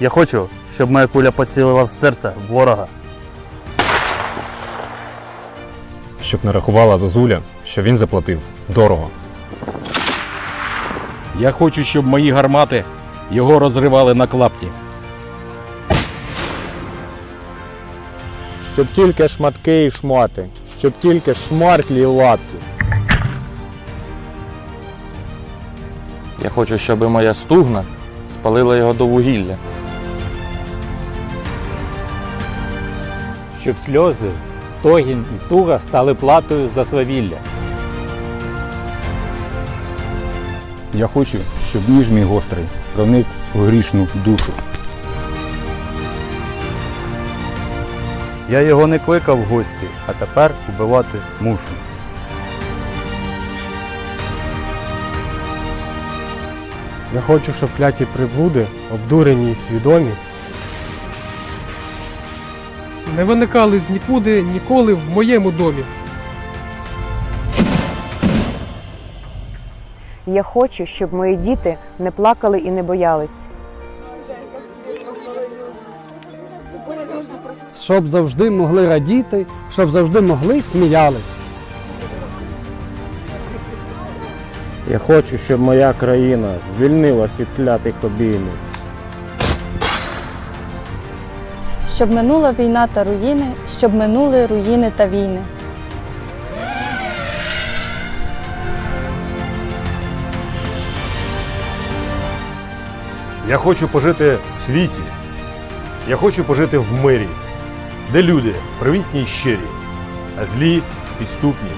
Я хочу, щоб моя куля поцілила в серце ворога. Щоб не рахувала Зозуля, що він заплатив дорого. Я хочу, щоб мої гармати його розривали на клапті. Щоб тільки шматки і шмати, щоб тільки шмарклі і лапті. Я хочу, щоб моя стугна спалила його до вугілля. Щоб сльози, стогін і туга стали платою за свавілля. Я хочу, щоб ніж мій гострий проник у грішну душу. Я його не кликав в гості, а тепер убивати мушу. Я хочу, щоб кляті приблуди, обдурені й свідомі, не виникали з нікуди ніколи в моєму домі. Я хочу, щоб мої діти не плакали і не боялись. щоб завжди могли радіти, щоб завжди могли сміялись. Я хочу, щоб моя країна звільнилась від клятих обіймів. Щоб минула війна та руїни, щоб минули руїни та війни. Я хочу пожити в світі. Я хочу пожити в мирі, де люди привітні й щирі, а злі підступні